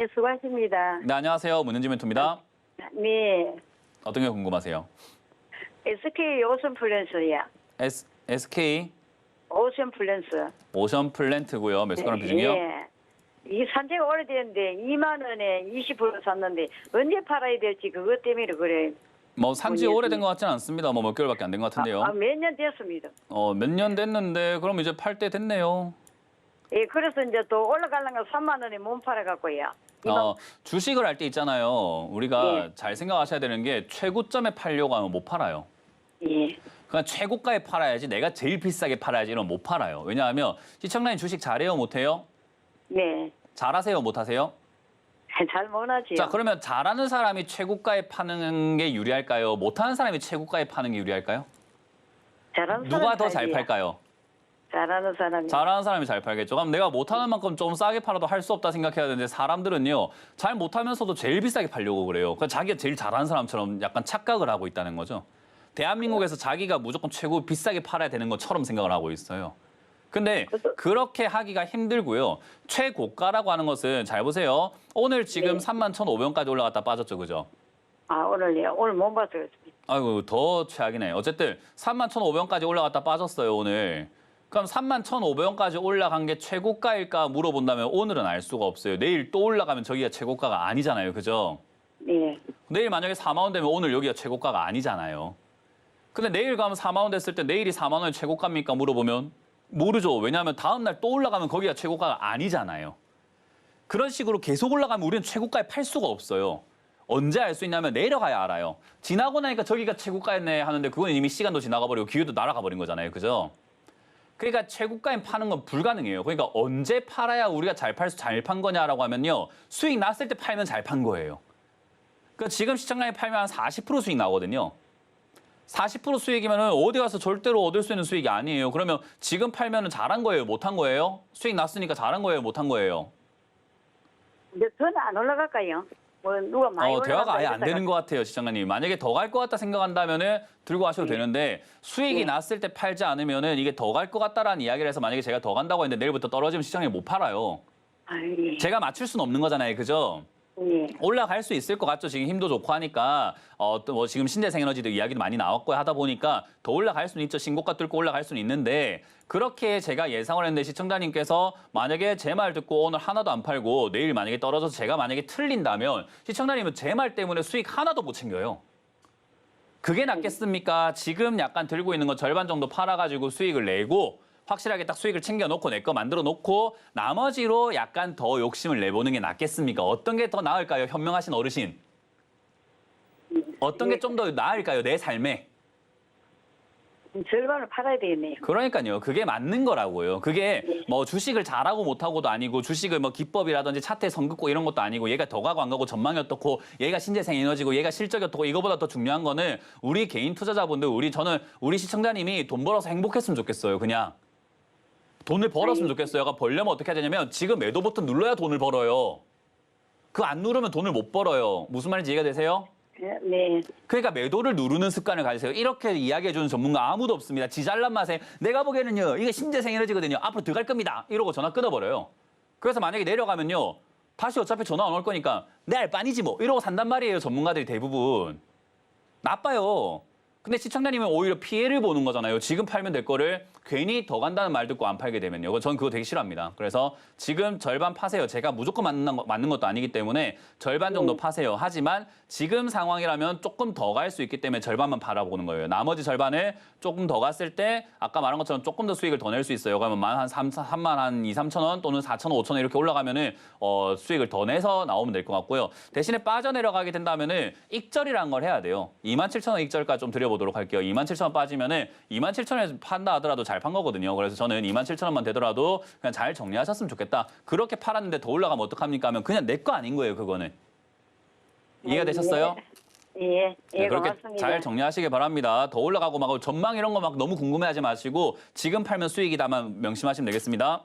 예, 수고하십니다. 네, 안녕하세요. 문현지 멘토입니다. 네. 어떤 게 궁금하세요? SK 오션 플랜스야. S, SK 오션 플랜스. 오션 플랜트고요. 매수가는 비중이요? 예. 이 산지가 오래됐는데 2만 원에 20% 샀는데 언제 팔아야 될지 그것 때문에 그래. 뭐 산지. 오래된 것 같지는 않습니다. 뭐 몇 개월밖에 안 된 것 같은데요. 아, 몇 년 됐습니다. 어, 몇 년 됐는데 그럼 이제 팔 때 됐네요. 예, 그래서 이제 또 올라가려면 3만 원에 못 팔아갖고요. 어, 주식을 할 때 있잖아요. 우리가 예. 잘 생각하셔야 되는 게 최고점에 팔려고 하면 못 팔아요. 예. 그냥 최고가에 팔아야지 내가 제일 비싸게 팔아야지 이러면 못 팔아요. 왜냐하면 시청자님 주식 잘해요 못해요? 네. 잘하세요 못하세요? 잘 못하지요. 자 그러면 잘하는 사람이 최고가에 파는 게 유리할까요? 못하는 사람이 최고가에 파는 게 유리할까요? 잘하는 누가 사람이 더 잘. 팔까요? 잘하는 사람이. 잘하는 사람이 잘 팔겠죠. 그럼 내가 못하는 만큼 좀 싸게 팔아도 할 수 없다 생각해야 되는데 사람들은요 잘 못하면서도 제일 비싸게 팔려고 그래요. 그러니까 자기가 제일 잘하는 사람처럼 약간 착각을 하고 있다는 거죠. 대한민국에서 자기가 무조건 최고 비싸게 팔아야 되는 것처럼 생각을 하고 있어요. 근데 그렇게 하기가 힘들고요. 최고가라고 하는 것은 잘 보세요. 오늘 지금 네. 31,500원까지 올라갔다 빠졌죠, 그죠? 아, 오늘요. 오늘 못 봤어요. 아이고 더 최악이네. 어쨌든 31,500원까지 올라갔다 빠졌어요 오늘. 그럼 31,500원까지 올라간 게 최고가일까 물어본다면 오늘은 알 수가 없어요. 내일 또 올라가면 저기가 최고가가 아니잖아요, 그죠? 네. 내일 만약에 4만 원 되면 오늘 여기가 최고가가 아니잖아요. 근데 내일 가면 4만 원 됐을 때 내일이 4만 원이 최고가입니까 물어보면 모르죠. 왜냐하면 다음 날 또 올라가면 거기가 최고가가 아니잖아요. 그런 식으로 계속 올라가면 우리는 최고가에 팔 수가 없어요. 언제 알 수 있냐면 내려가야 알아요. 지나고 나니까 저기가 최고가였네 하는데 그건 이미 시간도 지나가 버리고 기회도 날아가 버린 거잖아요. 그죠? 그러니까 최고가에 파는 건 불가능해요. 그러니까 언제 팔아야 우리가 잘 팔 수 잘 판 거냐라고 하면요. 수익 났을 때 팔면 잘 판 거예요. 그러니까 지금 시장량에 팔면 한 40% 수익 나거든요. 40% 수익이면은 어디 가서 절대로 얻을 수 있는 수익이 아니에요. 그러면 지금 팔면은 잘한 거예요, 못한 거예요? 수익 났으니까 잘한 거예요, 못한 거예요? 근데 더는 안 올라갈까요? 뭐 누가 많이 어, 대화가 아예 안 되는 것 같아요, 시장관님. 만약에 더 갈 것 같다 생각한다면은 들고 가셔도 네. 되는데 수익이 네. 났을 때 팔지 않으면은 이게 더 갈 것 같다라는 이야기를 해서 만약에 제가 더 간다고 했는데 내일부터 떨어지면 시장에 못 팔아요. 아, 예. 제가 맞출 수는 없는 거잖아요, 그죠? 예. 올라갈 수 있을 것 같죠. 지금 힘도 좋고 하니까 어, 또뭐 지금 신재생 에너지도 이야기도 많이 나왔고 하다 보니까 더 올라갈 수는 있죠. 신고가 뚫고 올라갈 수는 있는데 그렇게 제가 예상을 했는데 시청자님께서 만약에 제 말 듣고 오늘 하나도 안 팔고 내일 만약에 떨어져서 제가 만약에 틀린다면 시청자님은 제 말 때문에 수익 하나도 못 챙겨요. 그게 낫겠습니까? 지금 약간 들고 있는 거 절반 정도 팔아가지고 수익을 내고 확실하게 딱 수익을 챙겨 놓고 내 거 만들어 놓고 나머지로 약간 더 욕심을 내보는 게 낫겠습니까? 어떤 게 더 나을까요? 현명하신 어르신. 어떤 게 좀 더 나을까요? 내 삶에. 절반을 팔아야 되겠네요. 그러니까요. 그게 맞는 거라고요. 그게 뭐 주식을 잘하고 못하고도 아니고 주식을 뭐 기법이라든지 차트에 선 긋고 이런 것도 아니고 얘가 더 가고 안 가고 전망이 어떻고 얘가 신재생 에너지고 얘가 실적이 어떻고 이거보다 더 중요한 거는 우리 개인 투자자분들 우리 저는 우리 시청자님이 돈 벌어서 행복했으면 좋겠어요. 그냥. 돈을 벌었으면 좋겠어요. 가 벌려면 어떻게 해야 되냐면 지금 매도 버튼 눌러야 돈을 벌어요. 그 안 누르면 돈을 못 벌어요. 무슨 말인지 이해가 되세요? 예, 네. 그러니까 매도를 누르는 습관을 가지세요. 이렇게 이야기해 주는 전문가 아무도 없습니다. 지 잘난 맛에 내가 보기에는요. 이게 신재생 에너지거든요. 앞으로 들어갈 겁니다. 이러고 전화 끊어버려요. 그래서 만약에 내려가면요. 다시 어차피 전화 안 올 거니까 내 알바니지 뭐 이러고 산단 말이에요. 전문가들이 대부분. 나빠요. 근데 시청자님은 오히려 피해를 보는 거잖아요. 지금 팔면 될 거를 괜히 더 간다는 말 듣고 안 팔게 되면요. 전 그거 되게 싫어합니다. 그래서 지금 절반 파세요. 제가 무조건 맞는, 거- 맞는 것도 아니기 때문에 절반 정도 파세요. 하지만 지금 상황이라면 조금 더 갈 수 있기 때문에 절반만 바라보는 거예요. 나머지 절반을 조금 더 갔을 때 아까 말한 것처럼 조금 더 수익을 더 낼 수 있어요. 그러면 만한 3, 3만 한 2, 3천 원 또는 4천 원, 5천 원 이렇게 올라가면은 어, 수익을 더 내서 나오면 될 것 같고요. 대신에 빠져내려가게 된다면은 익절이라는 걸 해야 돼요. 2만 7천 원 익절까지 좀 드려 보도록 할게요. 2만 7천 원 빠지면은 2만 7천 원에서 판다 하더라도 잘 판 거거든요. 그래서 저는 2만 7천 원만 되더라도 그냥 잘 정리하셨으면 좋겠다. 그렇게 팔았는데 더 올라가면 어떡합니까 하면 그냥 내 거 아닌 거예요. 그거는. 이해가 되셨어요? 예. 예, 네, 그렇게 고맙습니다. 잘 정리하시길 바랍니다. 더 올라가고 막 전망 이런 거 막 너무 궁금해하지 마시고 지금 팔면 수익이다만 명심하시면 되겠습니다.